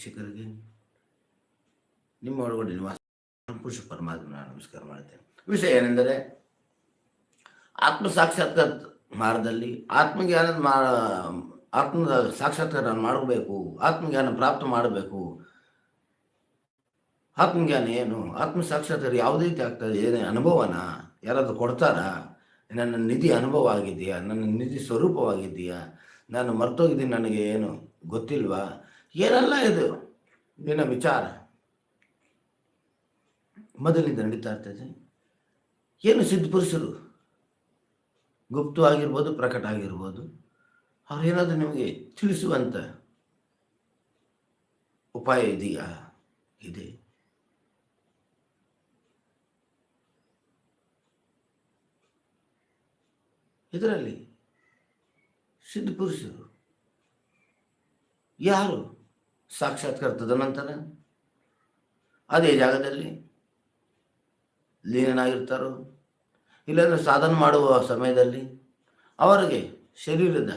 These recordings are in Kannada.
ವೀಕ್ಷಕರಿಗೆ ನಿಮ್ಮ ಒಳಗಡೆ ನಿವಾಸ ಪುರುಷ ಪರಮಾತ್ಮ ನಮಸ್ಕಾರ ಮಾಡ್ತೇನೆ. ವಿಷಯ ಏನೆಂದರೆ, ಆತ್ಮ ಸಾಕ್ಷಾತ್ಕಾರ ಮಾರ್ಗದಲ್ಲಿ ಆತ್ಮಜ್ಞಾನದ ಮಾ, ಆತ್ಮದ ಸಾಕ್ಷಾತ್ಕಾರ ಮಾಡಬೇಕು, ಆತ್ಮಜ್ಞಾನ ಪ್ರಾಪ್ತ ಮಾಡಬೇಕು. ಆತ್ಮಜ್ಞಾನ ಏನು? ಆತ್ಮ ಸಾಕ್ಷಾತ್ಕಾರ ಯಾವುದೇ ರೀತಿ ಆಗ್ತದೆ. ಏನೇ ಅನುಭವನ ಯಾರಾದರೂ ಕೊಡ್ತಾರಾ? ನನ್ನ ನಿಧಿ ಅನುಭವ ಆಗಿದೆಯಾ? ನನ್ನ ನಿಧಿ ಸ್ವರೂಪವಾಗಿದೆಯಾ? ನಾನು ಮರ್ತೋಗಿದ್ದೀನಿ ನನಗೆ ಏನು ಗೊತ್ತಿಲ್ವಾ? ಏನೆಲ್ಲ ಇದು? ನಿನ್ನ ವಿಚಾರ. ಮೊದಲಿಂದ ನಡೀತಾ ಇರ್ತದೆ ಏನು ಸಿದ್ಧಪುರುಷರು ಗುಪ್ತವಾಗಿರ್ಬೋದು ಪ್ರಕಟ ಆಗಿರ್ಬೋದು, ಅವ್ರು ಏನಾದರೂ ನಿಮಗೆ ತಿಳಿಸುವಂಥ ಉಪಾಯ ಇದೆಯಾ? ಇದೆ. ಇದರಲ್ಲಿ ಸಿದ್ಧಪುರುಷರು ಯಾರು? ಸಾಕ್ಷಾತ್ಕಾರ ತದನಂತರ ಅದೇ ಜಾಗದಲ್ಲಿ ಲೀನನಾಗಿರ್ತಾರೋ, ಇಲ್ಲಾಂದ್ರೆ ಸಾಧನೆ ಮಾಡುವ ಸಮಯದಲ್ಲಿ ಅವರಿಗೆ ಶರೀರದ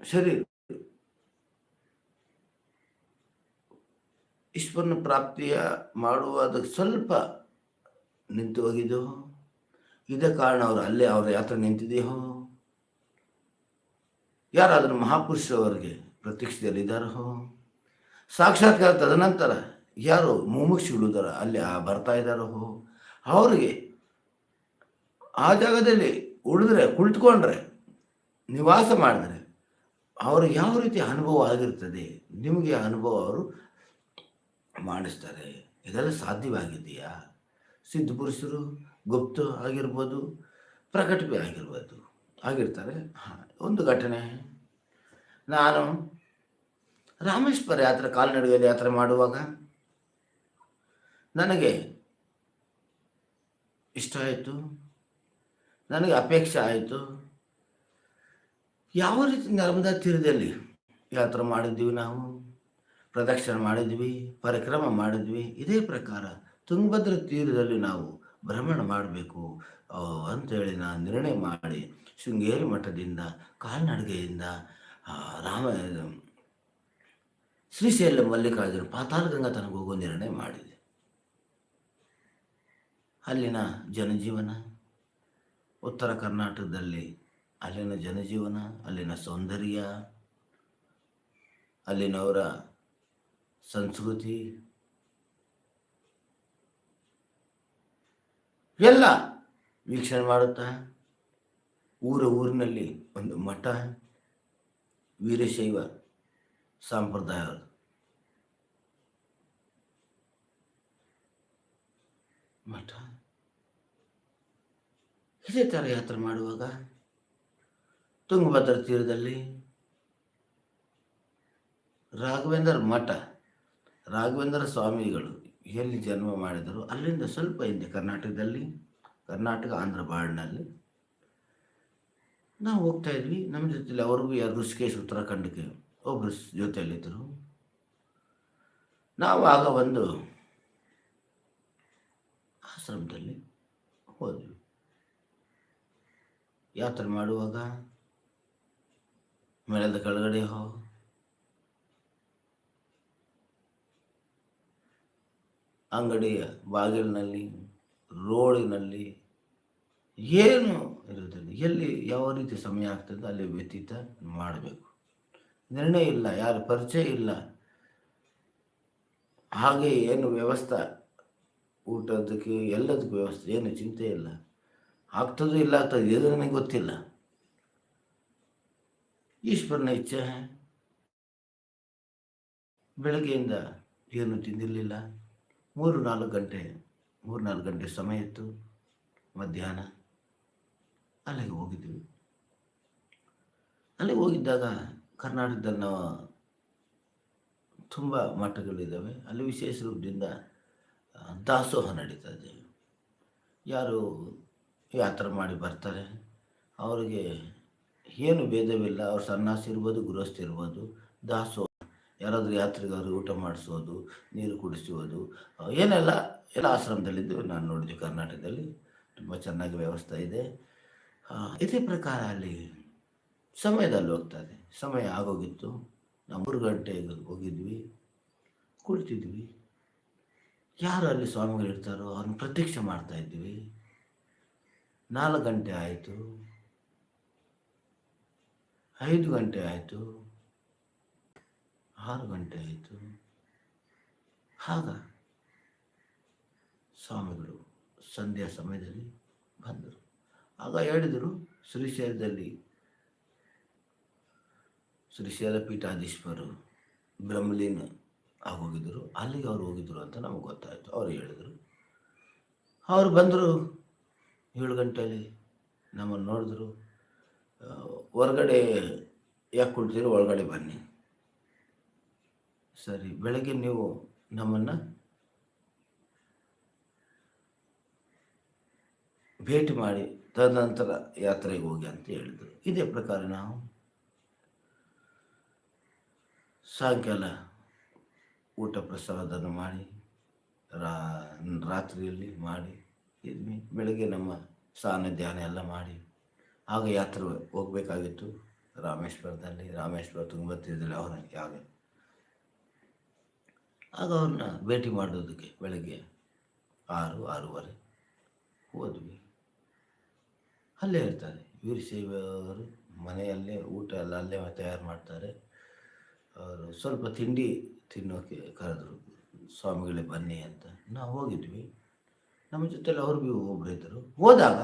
ಶರೀರ ಈಶ್ವರನ ಪ್ರಾಪ್ತಿಯ ಮಾಡುವ ಅದಕ್ಕೆ ಸ್ವಲ್ಪ ನಿಂತು ಹೋಗಿದೆಯೋ, ಇದೇ ಕಾರಣ ಅವರು ಅಲ್ಲೇ ಅವರ ಯಾತ್ರೆ ನಿಂತಿದೆಯೋ ಯಾರಾದರೂ ಮಹಾಪುರುಷರವರಿಗೆ ಪ್ರತ್ಯಕ್ಷದಲ್ಲಿದ್ದಾರೋ ಸಾಕ್ಷಾತ್ಕಾರ ತದನಂತರ ಯಾರು ಮುಮುಕ್ಷುಗಳಿದಾರ ಅಲ್ಲಿ ಆ ಬರ್ತಾ ಇದ್ದಾರೋ? ಅವರಿಗೆ ಆ ಜಾಗದಲ್ಲಿ ಉಳಿದ್ರೆ, ಕುಳಿತುಕೊಂಡ್ರೆ, ನಿವಾಸ ಮಾಡಿದ್ರೆ ಅವ್ರಿಗೆ ಯಾವ ರೀತಿ ಅನುಭವ ಆಗಿರ್ತದೆ ನಿಮಗೆ ಅನುಭವ ಅವರು ಮಾಡಿಸ್ತಾರೆ. ಇದೆಲ್ಲ ಸಾಧ್ಯವಾಗಿದೆಯಾ? ಸಿದ್ಧಪುರುಷರು ಗುಪ್ತ ಆಗಿರ್ಬೋದು ಪ್ರಕಟಿಪೆ ಆಗಿರ್ಬೋದು. ಆಗಿರ್ತಾರೆ ಹಾಂ. ಒಂದು ಘಟನೆ. ನಾನು ರಾಮೇಶ್ವರ ಯಾತ್ರೆ ಕಾಲ್ನಡಿಗೆಯಲ್ಲಿ ಯಾತ್ರೆ ಮಾಡುವಾಗ ನನಗೆ ಇಷ್ಟ ಆಯಿತು. ನನಗೆ ಅಪೇಕ್ಷೆ ಆಯಿತು. ಯಾವ ರೀತಿ ನರ್ಮದಾ ತೀರದಲ್ಲಿ ಯಾತ್ರೆ ಮಾಡಿದ್ವಿ ನಾವು? ಪ್ರದಕ್ಷಿಣೆ ಮಾಡಿದ್ವಿ, ಪರಿಕ್ರಮ ಮಾಡಿದ್ವಿ. ಇದೇ ಪ್ರಕಾರ ತುಂಗಭದ್ರ ತೀರದಲ್ಲಿ ನಾವು ಭ್ರಮಣ ಮಾಡಬೇಕು ಅಂತೇಳಿ ನಾನು ನಿರ್ಣಯ ಮಾಡಿ ಶೃಂಗೇರಿ ಮಠದಿಂದ, ಕಾಲ್ನಡಿಗೆಯಿಂದ ರಾಮ ಶ್ರೀಶೈಲ ಮಲ್ಲಿಕಾರ್ಜುನ ಪಾತಾಳ ಗಂಗಾ ತನಕ ಹೋಗೋ ನಿರ್ಣಯ ಮಾಡಿದೆ. ಅಲ್ಲಿನ ಜನಜೀವನ, ಉತ್ತರ ಕರ್ನಾಟಕದಲ್ಲಿ ಅಲ್ಲಿನ ಜನಜೀವನ, ಅಲ್ಲಿನ ಸೌಂದರ್ಯ, ಅಲ್ಲಿನವರ ಸಂಸ್ಕೃತಿ, ಎಲ್ಲ ವೀಕ್ಷಣೆ ಮಾಡುತ್ತಾ ಊರ ಊರಿನಲ್ಲಿ ಒಂದು ಮಠ, ವೀರಶೈವ ಸಂಪ್ರದಾಯ ಮಠ? ಇದೇ ಥರ ಯಾತ್ರೆ ಮಾಡುವಾಗ ತುಂಗಭದ್ರ ತೀರದಲ್ಲಿ ರಾಘವೇಂದ್ರ ಮಠ, ರಾಘವೇಂದ್ರ ಸ್ವಾಮಿಗಳು ಎಲ್ಲಿ ಜನ್ಮ ಮಾಡಿದರು ಅಲ್ಲಿಂದ ಸ್ವಲ್ಪ ಹಿಂದೆ ಕರ್ನಾಟಕದಲ್ಲಿ, ಕರ್ನಾಟಕ ಆಂಧ್ರ ಬಾರ್ಡ್ನಲ್ಲಿ ನಾವು ಹೋಗ್ತಾ ಇದ್ವಿ. ನಮ್ಮ ಜೊತೆಲಿ ಅವ್ರಿಗೂ ಯಾರು ಋಷಿಕೇಶ್ ಉತ್ತರಾಖಂಡಕ್ಕೆ ಒಬ್ಬರು ಜೊತೆಯಲ್ಲಿದ್ದರು ನಾವು ಆಗ ಒಂದು ಆಶ್ರಮದಲ್ಲಿ ಹೋದ್ವಿ. ಯಾತ್ರೆ ಮಾಡುವಾಗ ಮೇಳದ ಕೆಳಗಡೆ ಹೋ ಅಂಗಡಿಯ ಬಾಗಿಲಿನಲ್ಲಿ, ರೋಡಿನಲ್ಲಿ ಏನು ಇರುವುದಿಲ್ಲ. ಎಲ್ಲಿ ಯಾವ ರೀತಿ ಸಮಯ ಆಗ್ತದೆ ಅಲ್ಲಿ ವ್ಯತೀತ ಮಾಡಬೇಕು. ನಿರ್ಣಯ ಇಲ್ಲ, ಯಾರ ಪರಿಚಯ ಇಲ್ಲ. ಹಾಗೆ ಏನು ವ್ಯವಸ್ಥೆ ಊಟದಕ್ಕೆ ಎಲ್ಲದಕ್ಕೂ ವ್ಯವಸ್ಥೆ, ಏನು ಚಿಂತೆ ಇಲ್ಲ. ಆಗ್ತದೋ ಇಲ್ಲ ಆಗ್ತದೆ ಇದು ನನಗೆ ಗೊತ್ತಿಲ್ಲ. ಈಶ್ವರನ ಇಚ್ಛೆ. ಬೆಳಗ್ಗೆಯಿಂದ ಏನು ತಿಂದಿರಲಿಲ್ಲ. ಮೂರು ನಾಲ್ಕು ಗಂಟೆ, ಮೂರು ನಾಲ್ಕು ಗಂಟೆ ಸಮಯ ಇತ್ತು ಮಧ್ಯಾಹ್ನ. ಅಲ್ಲಿಗೆ ಹೋಗಿದ್ವಿ. ಅಲ್ಲಿಗೆ ಹೋಗಿದ್ದಾಗ ಕರ್ನಾಟಕದಲ್ಲಿ ನಾವು ತುಂಬ ಮಠಗಳಿದ್ದಾವೆ. ಅಲ್ಲಿ ವಿಶೇಷ ರೂಪದಿಂದ ದಾಸೋಹ ನಡೀತಾ ಇದೆ. ಯಾರು ಯಾತ್ರೆ ಮಾಡಿ ಬರ್ತಾರೆ. ಅವರಿಗೆ ಏನು ಭೇದವಿಲ್ಲ. ಅವ್ರು ಸನ್ಯಾಸಿ ಇರ್ಬೋದು ಗೃಹಸ್ಥ ಇರ್ಬೋದು. ದಾಸೋಹ ಯಾರಾದರೂ ಯಾತ್ರಿಗಾರು ಊಟ ಮಾಡಿಸೋದು ನೀರು ಕುಡಿಸುವುದು ಆ, ಏನೆಲ್ಲ ಎಲ್ಲ ಆಶ್ರಮದಲ್ಲಿದ್ದು ನಾನು ನೋಡಿದ್ವಿ ಕರ್ನಾಟಕದಲ್ಲಿ ತುಂಬ ಚೆನ್ನಾಗಿ ವ್ಯವಸ್ಥೆ ಇದೆ. ಇದೇ ಪ್ರಕಾರ ಅಲ್ಲಿ ಸಮಯದಲ್ಲಿ ಹೋಗ್ತಾ ಇದೆ ಸಮಯ ಆಗೋಗಿತ್ತು. ನಾವು ಮೂರು ಗಂಟೆಗೆ ಹೋಗಿದ್ವಿ. ಕುಳಿತಿದ್ವಿ. ಯಾರು ಅಲ್ಲಿ ಸ್ವಾಮಿಗಳು ಇರ್ತಾರೋ ಅವ್ರನ್ನ ಪ್ರತೀಕ್ಷೆ ಮಾಡ್ತಾ ಇದ್ವಿ. ನಾಲ್ಕು ಗಂಟೆ ಆಯಿತು. ಐದು ಗಂಟೆ ಆಯಿತು. ಆರು ಗಂಟೆ ಆಯಿತು. ಆಗ ಸ್ವಾಮಿಗಳು ಸಂಧ್ಯಾ ಸಮಯದಲ್ಲಿ ಬಂದರು. ಆಗ ಹೇಳಿದರು ಶ್ರೀಶೈಲದಲ್ಲಿ ಶ್ರೀಶೈಲ ಪೀಠಾಧೀಶ್ವರು ಬ್ರಹ್ಮಲೀನ ಆಗೋಗಿದ್ದರು, ಅಲ್ಲಿಗೆ ಅವ್ರು ಹೋಗಿದ್ರು ಅಂತ ನಮಗೆ ಗೊತ್ತಾಯಿತು. ಅವರು ಹೇಳಿದರು. ಅವರು ಬಂದರು ಏಳು ಗಂಟೆಯಲ್ಲಿ ನಮ್ಮನ್ನು ನೋಡಿದ್ರು. ಹೊರಗಡೆ ಯಾಕೆ ಕೊಡ್ತೀರಿ ಒಳಗಡೆ ಬನ್ನಿ. ಸರಿ, ಬೆಳಗ್ಗೆ ನೀವು ನಮ್ಮನ್ನು ಭೇಟಿ ಮಾಡಿ ತದನಂತರ ಯಾತ್ರೆಗೆ ಹೋಗಿ ಅಂತ ಹೇಳಿದರು. ಇದೇ ಪ್ರಕಾರ ನಾವು ಸಾಯಂಕಾಲ ಊಟ ಪ್ರಸಾದವನ್ನು ಮಾಡಿ, ರಾ, ರಾತ್ರಿಯಲ್ಲಿ ಮಾಡಿ ಇದ್ವಿ ಬೆಳಗ್ಗೆ ನಮ್ಮ ಸ್ನಾನ ಧ್ಯಾನ ಎಲ್ಲ ಮಾಡಿ, ಆಗ ಯಾತ್ರೆ ಹೋಗಬೇಕಾಗಿತ್ತು. ರಾಮೇಶ್ವರದಲ್ಲಿ, ರಾಮೇಶ್ವರ ತುಂಗಭದ್ರದಲ್ಲಿ ಅವರ ಯಾವಾಗ ಆಗ ಅವ್ರನ್ನ ಭೇಟಿ ಮಾಡೋದಕ್ಕೆ ಬೆಳಗ್ಗೆ ಆರು, ಆರೂವರೆ ಹೋದ್ವಿ. ಅಲ್ಲೇ ಇರ್ತಾರೆ. ವೀರಶೈವರು ಮನೆಯಲ್ಲೇ ಊಟ ಎಲ್ಲ ಅಲ್ಲೇ ತಯಾರು ಮಾಡ್ತಾರೆ. ಅವರು ಸ್ವಲ್ಪ ತಿಂಡಿ ತಿನ್ನೋಕೆ ಕರೆದ್ರು, ಸ್ವಾಮಿಗಳೇ ಬನ್ನಿ ಅಂತ. ನಾವು ಹೋಗಿದ್ವಿ. ನಮ್ಮ ಜೊತೆಲಿ ಅವ್ರು ಭೀ ಒಬ್ಬರು ಇದ್ದರು. ಹೋದಾಗ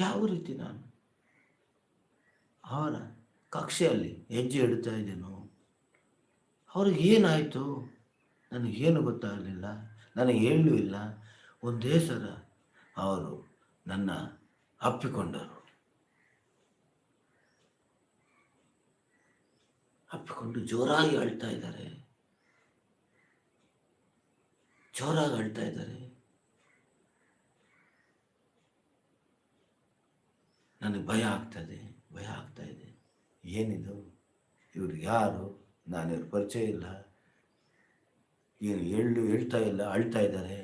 ಯಾವ ರೀತಿ ನಾನು ಅವರ ಕಕ್ಷೆಯಲ್ಲಿ ಹೆಜ್ಜೆ ಇಡ್ತಾ ಇದ್ದೇನೋ, ಅವ್ರಿಗೆ ಏನಾಯಿತು? ನನಗೇನು ಗೊತ್ತಾಗಲಿಲ್ಲ. ನನಗೆ ಹೇಳಲೂ ಇಲ್ಲ. ಒಂದೇ ಸಲ ಅವರು ನನ್ನ ಅಪ್ಪಿಕೊಂಡರು. ಅಪ್ಪಿಕೊಂಡು ಜೋರಾಗಿ ಅಳ್ತಾ ಇದ್ದಾರೆ. ಜೋರಾಗಿ ಅಳ್ತಾ ಇದ್ದಾರೆ. ನನಗೆ ಭಯ ಆಗ್ತದೆ ಭಯ ಆಗ್ತಾ ಇದೆ. ಏನಿದು? ಇವ್ರು ಯಾರು? ನಾನು ಪರಿಚಯ ಇಲ್ಲ. ಏನು ಹೇಳು, ಹೇಳ್ತಾ ಇಲ್ಲ, ಅಳ್ತಾ ಇದ್ದಾರೆ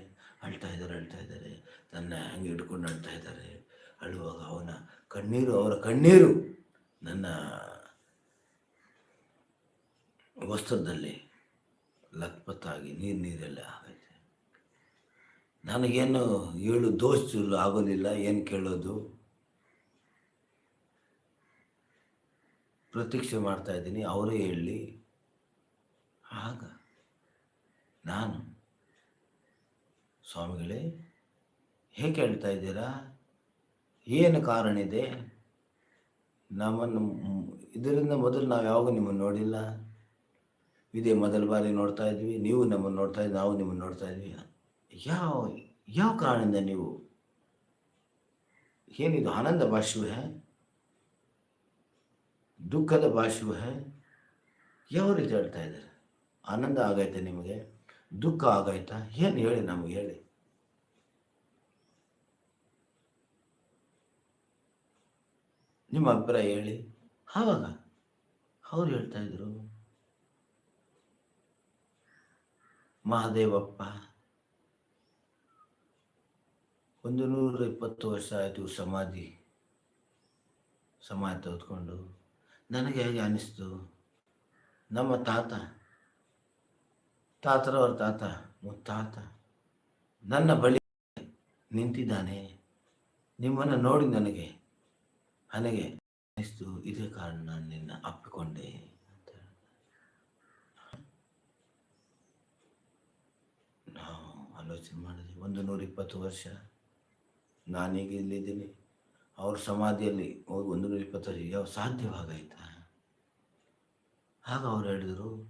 ಅಳ್ತಾ ಇದ್ದಾರೆ ಅಳ್ತಾ ಇದ್ದಾರೆ. ನನ್ನ ಹಂಗೆ ಹಿಡ್ಕೊಂಡು ಅಳ್ತಾ ಇದ್ದಾರೆ. ಅಳುವಾಗ ಅವನ ಕಣ್ಣೀರು, ಅವರ ಕಣ್ಣೀರು ನನ್ನ ವಸ್ತ್ರದಲ್ಲಿ ಲತ್ಪತ್ತಾಗಿ ನೀರು, ನೀರೆಲ್ಲ ಆಗೈತೆ ನನಗೇನು ಏಳು ದೋಷ ಆಗೋದಿಲ್ಲ, ಏನು ಕೇಳೋದು? ಪ್ರತೀಕ್ಷೆ ಮಾಡ್ತಾ ಇದ್ದೀನಿ, ಅವರೇ ಹೇಳಿ. ಆಗ ನಾನು. ಸ್ವಾಮಿಗಳೇ, ಹೇಗೆ ಹೇಳ್ತಾ ಇದ್ದೀರಾ? ಏನು ಕಾರಣ ಇದೆ? ನಮ್ಮನ್ನು ಇದರಿಂದ ಮೊದಲು ನಾವು ಯಾವಾಗ ನಿಮ್ಮನ್ನು ನೋಡಿಲ್ಲ? ಇದೇ ಮೊದಲ ಬಾರಿ ನೋಡ್ತಾ ಇದ್ವಿ, ನೀವು ನಮ್ಮನ್ನು ನೋಡ್ತಾ ಇದ್ವಿ ನಾವು ನಿಮ್ಮನ್ನು ನೋಡ್ತಾ ಇದ್ವಿ. ಯಾವ ಯಾವ ಕಾರಣದಿಂದ ನೀವು? ಏನಿದು ಆನಂದ ಭಾಷೆ ಹೇ ದುಃಖದ ಭಾಷೆ ಹೇ ಯಾವ ರೀತಿ ಹೇಳ್ತಾ ಇದ್ದಾರೆ? ಆನಂದ ಆಗೈತೆ ನಿಮಗೆ? ದುಃಖ ಆಗೈತಾ ಏನು ಹೇಳಿ ನಮ್ಗೆ, ಹೇಳಿ. ನಿಮ್ಮ ಅಭಿಪ್ರಾಯ ಹೇಳಿ. ಆವಾಗ ಅವ್ರು ಹೇಳ್ತಾ ಇದ್ರು, ಮಹಾದೇವಪ್ಪ, ಒಂದು ನೂರ ಇಪ್ಪತ್ತು ವರ್ಷ ಆಯಿತು ಸಮಾಧಿ ಸಮಾಧಿ ತೆಗೆದುಕೊಂಡು. ನನಗೆ ಹೇಗೆ ಅನ್ನಿಸ್ತು? ನಮ್ಮ ತಾತ ತಾತರವ್ರ ತಾತ, ಮುತ್ತಾತ, ನನ್ನ ಬಳಿ ನಿಂತಿದ್ದಾನೆ. ನಿಮ್ಮನ್ನು ನೋಡಿ ನನಗೆ ನನಗೆ ಅನಿಸ್ತು ಇದೇ ಕಾರಣ ನಾನು ನಿನ್ನ ಅಪ್ಪಿಕೊಂಡೆ ಅಂತ ನಾವು ಆಲೋಚನೆ ಮಾಡಿದ್ವಿ. ಒಂದು ನೂರ ಇಪ್ಪತ್ತು ವರ್ಷ ನಾನೀಗ ಇಲ್ಲಿದ್ದೀನಿ. ಅವ್ರ ಸಮಾಧಿಯಲ್ಲಿ ಹೋಗಿ ಒಂದು ನೂರ ಇಪ್ಪತ್ತು ವರ್ಷ ಯಾವ ಸಾಧ್ಯವಾಗೈತಾ? ಆಗ ಅವ್ರು ಹೇಳಿದರು.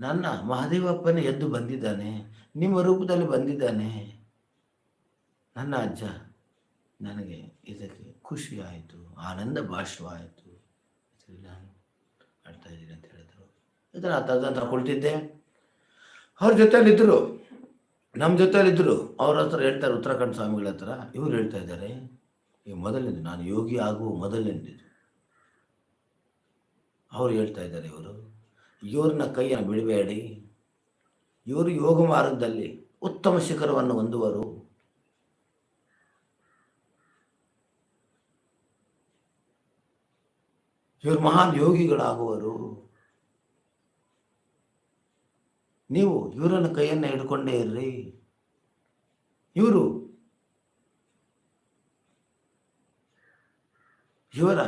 ನನ್ನ ಮಹಾದೇವಪ್ಪನೇ ಎದ್ದು ಬಂದಿದ್ದಾನೆ, ನಿಮ್ಮ ರೂಪದಲ್ಲಿ ಬಂದಿದ್ದಾನೆ. ನನ್ನ ಅಜ್ಜ ನನಗೆ ಇದಕ್ಕೆ ಖುಷಿ ಆಯಿತು, ಆನಂದ ಭಾಷವಾಯಿತು ನಾನು ಆಡ್ತಾ ಇದ್ದೀನಿ ಅಂತ ಹೇಳಿದರು. ಇದನ್ನು ತದಂತರ ಕುಳಿತಿದ್ದೆ. ಅವ್ರ ಜೊತೆಯಲ್ಲಿದ್ದರು ನಮ್ಮ ಜೊತೆಯಲ್ಲಿದ್ದರು ಅವ್ರ ಹತ್ರ ಹೇಳ್ತಾರೆ ಉತ್ತರಾಖಂಡ ಸ್ವಾಮಿಗಳ ಹತ್ರ. ಇವ್ರು ಹೇಳ್ತಾ ಇದ್ದಾರೆ, ಈ ಮೊದಲಿಂದ ನಾನು ಯೋಗಿ ಆಗುವ ಮೊದಲನೇದು ಅವ್ರು ಹೇಳ್ತಾ ಇದ್ದಾರೆ ಇವರು. ಇವ್ರನ್ನ ಕೈಯನ್ನು ಬಿಡಬೇಡಿ. ಇವರು ಯೋಗ ಮಾರ್ಗದಲ್ಲಿ ಉತ್ತಮ ಶಿಖರವನ್ನು ಹೊಂದುವರು. ಇವರು ಮಹಾನ್ ಯೋಗಿಗಳಾಗುವರು. ನೀವು ಇವರನ್ನು ಕೈಯನ್ನು ಹಿಡ್ಕೊಂಡೇ ಇರ್ರಿ. ಇವರು ಇವರ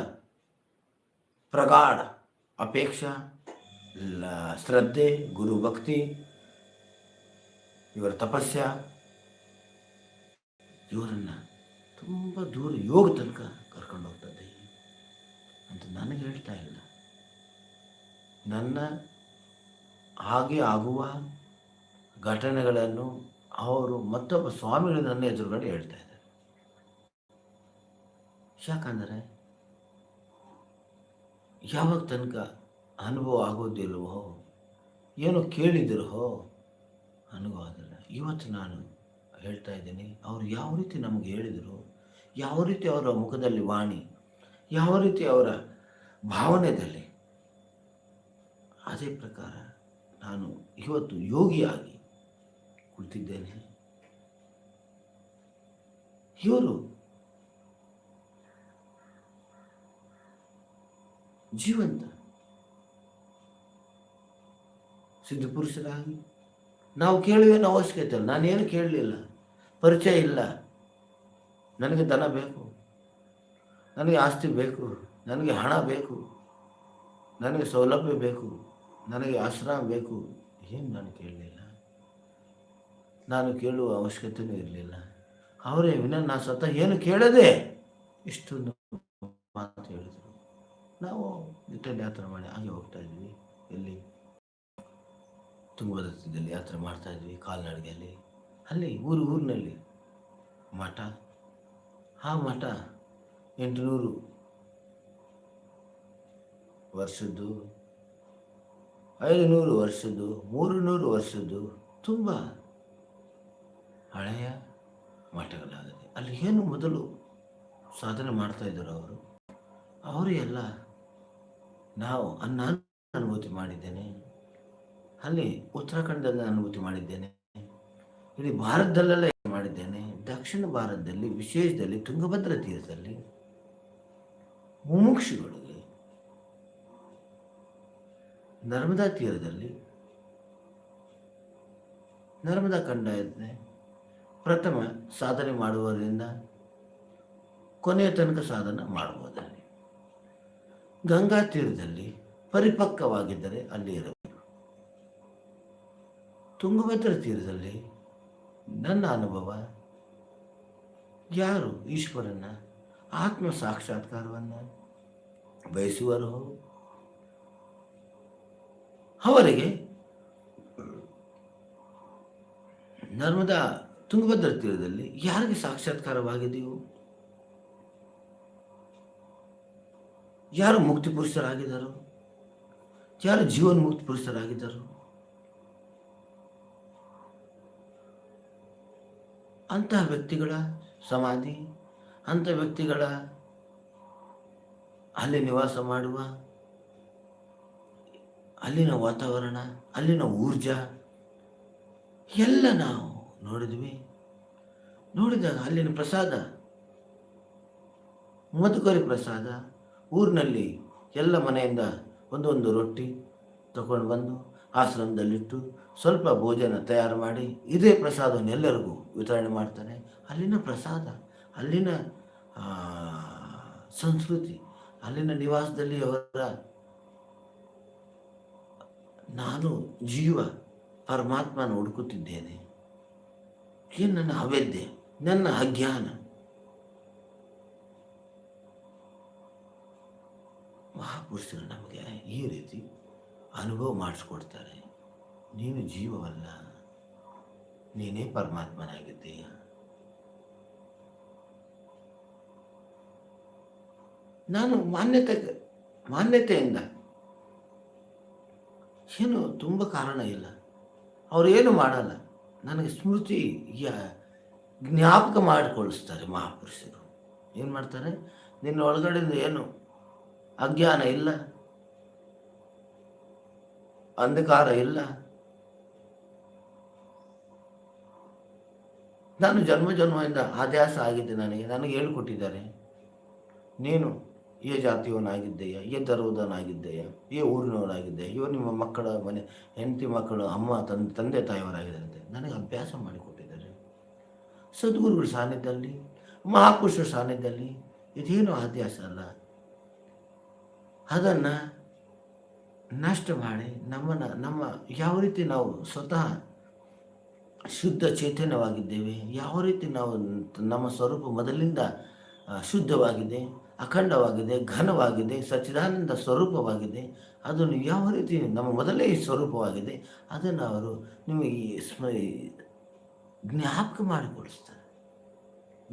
ಪ್ರಗಾಢ ಅಪೇಕ್ಷಾ. ಶ್ರದ್ಧೆ, ಗುರು ಭಕ್ತಿ, ಇವರ ತಪಸ್ಯ, ಇವರನ್ನು ತುಂಬ ದೂರ, ಯೋಗ ತನಕ ಕರ್ಕೊಂಡು ಹೋಗ್ತದೆ ಅಂತ ನನಗೆ ಹೇಳ್ತಾ ಇಲ್ಲ. ನನ್ನ ಹಾಗೆ ಆಗುವ ಘಟನೆಗಳನ್ನು ಅವರು ಮತ್ತೊಬ್ಬ ಸ್ವಾಮಿಗಳು ನನ್ನ ಎದುರುಗಡೆ ಹೇಳ್ತಾ ಇದ್ದಾರೆ. ಯಾಕಂದರೆ, ಯಾವಾಗ ತನಕ ಅನುಭವ ಆಗೋದಿಲ್ವೋ? ಏನೋ ಕೇಳಿದಿರೋ ಅನುಭವ ಆಗಲ್ಲ ಇವತ್ತು ನಾನು ಹೇಳ್ತಾ ಇದ್ದೀನಿ, ಅವರು ಯಾವ ರೀತಿ ನಮಗೆ ಹೇಳಿದರು, ಯಾವ ರೀತಿ ಅವರ ಮುಖದಲ್ಲಿ ವಾಣಿ, ಯಾವ ರೀತಿ ಅವರ ಭಾವನೆಯಲ್ಲಿ ಅದೇ ಪ್ರಕಾರ ನಾನು ಇವತ್ತು ಯೋಗಿಯಾಗಿ ಕುಳಿತಿದ್ದೇನೆ. ಇವರು ಜೀವಂತ. ಸಿದ್ಧಪುರುಷರಾಗಿ. ನಾವು ಕೇಳುವೇನು ಅವಶ್ಯಕತೆ ಇಲ್ಲ. ನಾನೇನು ಕೇಳಲಿಲ್ಲ. ಪರಿಚಯ ಇಲ್ಲ. ನನಗೆ ದನ ಬೇಕು. ನನಗೆ ಆಸ್ತಿ ಬೇಕು. ನನಗೆ ಹಣ ಬೇಕು. ನನಗೆ ಸೌಲಭ್ಯ ಬೇಕು. ನನಗೆ ಆಶ್ರಮ ಬೇಕು. ಏನು ನಾನು ಕೇಳಲಿಲ್ಲ. ನಾನು ಕೇಳುವ ಅವಶ್ಯಕತೆಯೂ ಇರಲಿಲ್ಲ. ಅವರೇ ವಿನ ನಾನು ಸ್ವತಃ ಏನು ಕೇಳದೆ ಇಷ್ಟೊಂದು ಮಾತು ಹೇಳಿದರು. ನಾವು ನಿಟ್ಟಲ್ಲಿ ಯಾತ್ರೆ ಮಾಡಿ ಹಾಗೆ ಹೋಗ್ತಾ ಇದ್ವಿ. ಎಲ್ಲಿ? ತುಂಗಭದ್ರದಲ್ಲಿ ಯಾತ್ರೆ ಮಾಡ್ತಾ ಇದ್ವಿ, ಕಾಲ್ನಡಿಗೆಯಲ್ಲಿ. ಅಲ್ಲಿ, ಊರು, ಊರಿನಲ್ಲಿ. ಮಠ. ಆ ಮಠ ಎಂಟುನೂರು ವರ್ಷದ್ದು, ಐದುನೂರು ವರ್ಷದ್ದು ಮೂರು ನೂರು ವರ್ಷದ್ದು ತುಂಬ ಹಳೆಯ ಮಠಗಳಾಗಿದೆ ಅಲ್ಲಿ ಏನು ಮೊದಲು ಸಾಧನೆ ಮಾಡ್ತಾ ಇದ್ದರು ಅವರು? ಅವರು ಎಲ್ಲ ನಾವು ಅನ್ನ ಅನುಭೂತಿ ಮಾಡಿದ್ದೇನೆ. ಅಲ್ಲಿ ಉತ್ತರಾಖಂಡದಲ್ಲಿ ಅನುಭೂತಿ ಮಾಡಿದ್ದೇನೆ. ಇಡೀ ಭಾರತದಲ್ಲೆಲ್ಲ ಮಾಡಿದ್ದೇನೆ? ದಕ್ಷಿಣ ಭಾರತದಲ್ಲಿ, ವಿಶೇಷದಲ್ಲಿ ತುಂಗಭದ್ರಾ ತೀರದಲ್ಲಿ ಮುಮುಕ್ಷುಗಳಿಗೆ ನರ್ಮದಾ ತೀರದಲ್ಲಿ, ನರ್ಮದಾ ಕಂಡಾಯತೆ ಪ್ರಥಮ ಸಾಧನೆ ಮಾಡುವುದರಿಂದ ಕೊನೆಯ ತನಕ ಸಾಧನೆ ಮಾಡುವುದಲ್ಲಿ ಗಂಗಾ ತೀರದಲ್ಲಿ ಪರಿಪಕ್ವವಾಗಿದ್ದರೆ ಅಲ್ಲಿ ಇರಬೇಕು ತುಂಗಭದ್ರಾ ತೀರದಲ್ಲಿ ನನ್ನ ಅನುಭವ, ಯಾರು ಈಶ್ವರನ ಆತ್ಮ ಸಾಕ್ಷಾತ್ಕಾರವನ್ನು ಬಯಸುವರು ಅವರಿಗೆ ನರ್ಮದಾ ತುಂಗಭದ್ರ ತೀರದಲ್ಲಿ ಯಾರಿಗೆ ಸಾಕ್ಷಾತ್ಕಾರವಾಗಿದೆಯೋ, ಯಾರು ಮುಕ್ತಿ ಪುರುಷರಾಗಿದ್ದರು, ಯಾರು ಜೀವನ್ ಮುಕ್ತಿ ಪುರುಷರಾಗಿದ್ದಾರೋ ಅಂತಹ ವ್ಯಕ್ತಿಗಳ ಸಮಾಧಿ, ಅಂಥ ವ್ಯಕ್ತಿಗಳ ಅಲ್ಲಿ ನಿವಾಸ ಮಾಡುವ, ಅಲ್ಲಿನ ವಾತಾವರಣ, ಅಲ್ಲಿನ ಊರ್ಜಾ, ಎಲ್ಲ ನಾವು ನೋಡಿದ್ವಿ. ನೋಡಿದಾಗ ಅಲ್ಲಿನ ಪ್ರಸಾದ, ಮಧುಕರಿ ಪ್ರಸಾದ, ಊರಿನಲ್ಲಿ ಎಲ್ಲ ಮನೆಯಿಂದ ಒಂದೊಂದು ರೊಟ್ಟಿ ತಗೊಂಡು ಬಂದು ಆಶ್ರಮದಲ್ಲಿಟ್ಟು ಸ್ವಲ್ಪ ಭೋಜನ ತಯಾರು ಮಾಡಿ ಇದೇ ಪ್ರಸಾದವನ್ನು ಎಲ್ಲರಿಗೂ ವಿತರಣೆ ಮಾಡ್ತಾರೆ ಅಲ್ಲಿನ ಪ್ರಸಾದ, ಅಲ್ಲಿನ ಸಂಸ್ಕೃತಿ, ಅಲ್ಲಿನ ನಿವಾಸದಲ್ಲಿ ಅವರ ನಾನು ಜೀವ ಪರಮಾತ್ಮನ ಹುಡುಕುತ್ತಿದ್ದೇನೆ. ಏನು ನನ್ನ ಅವೇದ್ಯ ನನ್ನ ಅಜ್ಞಾನ. ಮಹಾಪುರುಷರು ನಮಗೆ ಈ ರೀತಿ ಅನುಭವ ಮಾಡಿಸ್ಕೊಡ್ತಾರೆ. ನೀನು ಜೀವವಲ್ಲ. ನೀನೇ ಪರಮಾತ್ಮನಾಗಿದ್ದೀಯ. ನಾನು ಮಾನ್ಯತೆ, ಮಾನ್ಯತೆಯಿಂದ ಏನು ತುಂಬ ಕಾರಣ ಇಲ್ಲ. ಅವ್ರು ಏನು ಮಾಡಲ್ಲ. ನನಗೆ ಸ್ಮೃತಿ ಜ್ಞಾಪಕ ಮಾಡಿಕೊಳಿಸ್ತಾರೆ ಮಹಾಪುರುಷರು. ಏನು ಮಾಡ್ತಾರೆ? ನಿನ್ನ ಒಳಗಡೆಯಿಂದ ಏನು ಅಜ್ಞಾನ ಇಲ್ಲ. ಅಂಧಕಾರ ಇಲ್ಲ. ನಾನು ಜನ್ಮ ಜನ್ಮದಿಂದ ಆದ್ಯಾಸ ಆಗಿದ್ದೆ ನನಗೆ. ನನಗೆ ಹೇಳ್ಕೊಟ್ಟಿದ್ದಾರೆ, ನೀನು ಏ ಜಾತಿಯವನಾಗಿದ್ದೆಯ ಏ ಧರ್ಮದವನಾಗಿದ್ದೆಯ ಏ ಊರಿನವನಾಗಿದ್ದೆಯ, ಇವ ನಿಮ್ಮ ಮಕ್ಕಳ ಮನೆ, ಹೆಂಡತಿ ಮಕ್ಕಳು, ಅಮ್ಮ, ತಂದೆ ತಂದೆ, ತಾಯಿಯವರಾಗಿದ್ದಾರಂತೆ. ನನಗೆ ಅಭ್ಯಾಸ ಮಾಡಿಕೊಟ್ಟಿದ್ದಾರೆ. ಸದ್ಗುರುಗಳ ಸಾನ್ನಿಧ್ಯದಲ್ಲಿ, ಮಹಾಪುರುಷರ ಸಾನ್ನಿಧ್ಯದಲ್ಲಿ ಇದೇನು ಆದ್ಯಾಸ ಅಲ್ಲ. ಅದನ್ನು ನಷ್ಟ ಮಾಡಿ ನಮ್ಮನ್ನು, ನಮ್ಮ ಯಾವ ರೀತಿ ನಾವು ಸ್ವತಃ ಶುದ್ಧ ಚೈತನ್ಯವಾಗಿದ್ದೇವೆ, ಯಾವ ರೀತಿ ನಾವು ನಮ್ಮ ಸ್ವರೂಪ ಮೊದಲಿಂದ ಶುದ್ಧವಾಗಿದೆ, ಅಖಂಡವಾಗಿದೆ, ಘನವಾಗಿದೆ, ಸಚ್ಚಿದಾನಂದ ಸ್ವರೂಪವಾಗಿದೆ, ಅದನ್ನು ಯಾವ ರೀತಿ ನಮ್ಮ ಮೊದಲೇ ಸ್ವರೂಪವಾಗಿದೆ, ಅದನ್ನು ಅವರು ನಿಮಗೆ ಸ್ಮ, ಜ್ಞಾಪಕ ಮಾಡಿಕೊಡಿಸ್ತಾರೆ.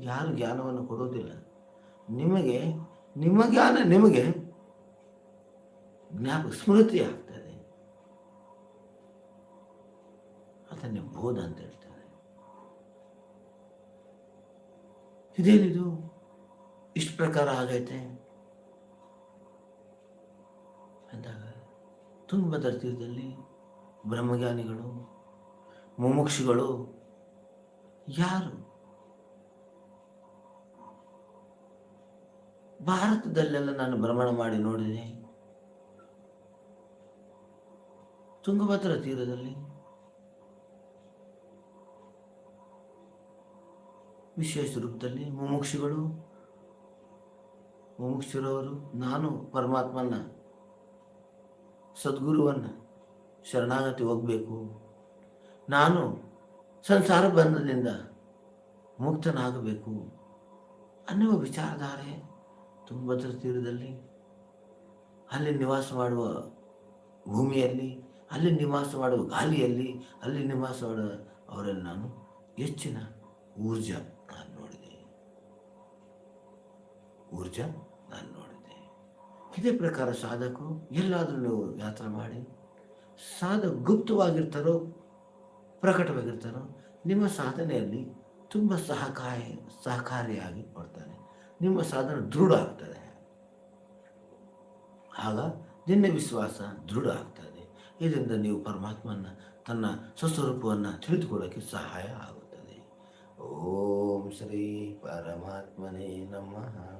ಯಾರು ಜ್ಞಾನವನ್ನು ಕೊಡುವುದಿಲ್ಲ. ನಿಮಗೆ, ನಿಮ್ಮ ಜ್ಞಾನ ನಿಮಗೆ ಜ್ಞಾಪಕ ಸ್ಮೃತಿ ಆಗ್ತದೆ. ಅದನ್ನೇ ಬೋಧ ಅಂತ ಹೇಳ್ತಾರೆ. ಇದೇನಿದು? ಇಷ್ಟು ಪ್ರಕಾರ ಆಗೈತೆ? ಅಂದಾಗ ತುಂಬ ತೀರದಲ್ಲಿ ಬ್ರಹ್ಮಜ್ಞಾನಿಗಳು, ಮುಮುಕ್ಷುಗಳು ಯಾರು? ಭಾರತದಲ್ಲೆಲ್ಲ ನಾನು ಭ್ರಮಣ ಮಾಡಿ ನೋಡಿದೆ. ತುಂಗಭದ್ರಾ ತೀರದಲ್ಲಿ ವಿಶೇಷ ರೂಪದಲ್ಲಿ ಮುಮುಕ್ಷಿಗಳು, ಮುಮುಕ್ಷಿರವರು, ನಾನು ಪರಮಾತ್ಮನ ಸದ್ಗುರುವನ್ನು ಶರಣಾಗತಿ ಹೋಗಬೇಕು. ನಾನು ಸಂಸಾರ ಬಂಧದಿಂದ ಮುಕ್ತನಾಗಬೇಕು ಅನ್ನುವ ವಿಚಾರಧಾರೆ ತುಂಗಭದ್ರ ತೀರದಲ್ಲಿ ಅಲ್ಲಿ ನಿವಾಸ ಮಾಡುವ ಭೂಮಿಯಲ್ಲಿ ಅಲ್ಲಿ ನಿವಾಸ ಮಾಡುವ ಗಾಲಿಯಲ್ಲಿ, ಅಲ್ಲಿ ನಿವಾಸ ಮಾಡುವ ಅವರಲ್ಲಿ ನಾನು ಹೆಚ್ಚಿನ ಊರ್ಜಾ ನಾನು ನೋಡಿದೆ. ಊರ್ಜಾ ನಾನು ನೋಡಿದೆ. ಇದೇ ಪ್ರಕಾರ ಸಾಧಕರು ಎಲ್ಲಾದರೂ ಯಾತ್ರೆ ಮಾಡಿ ಸಾಧ ಗುಪ್ತವಾಗಿರ್ತಾರೋ, ಪ್ರಕಟವಾಗಿರ್ತಾರೋ, ನಿಮ್ಮ ಸಾಧನೆಯಲ್ಲಿ ತುಂಬ ಸಹಕಾಯ ಸಹಕಾರಿಯಾಗಿ ಕೊಡ್ತಾನೆ ನಿಮ್ಮ ಸಾಧನೆ ದೃಢ ಆಗ್ತದೆ. ಆಗ ನಿನ್ನ ವಿಶ್ವಾಸ ದೃಢ ಆಗ್ತದೆ. ಇದರಿಂದ ನೀವು ಪರಮಾತ್ಮನ ತನ್ನ ಸ್ವಸ್ವರೂಪವನ್ನು ತಿಳಿದುಕೊಳ್ಳೋಕ್ಕೆ ಸಹಾಯ ಆಗುತ್ತದೆ. ಓಂ ಶ್ರೀ ಪರಮಾತ್ಮನೇ ನಮಃ.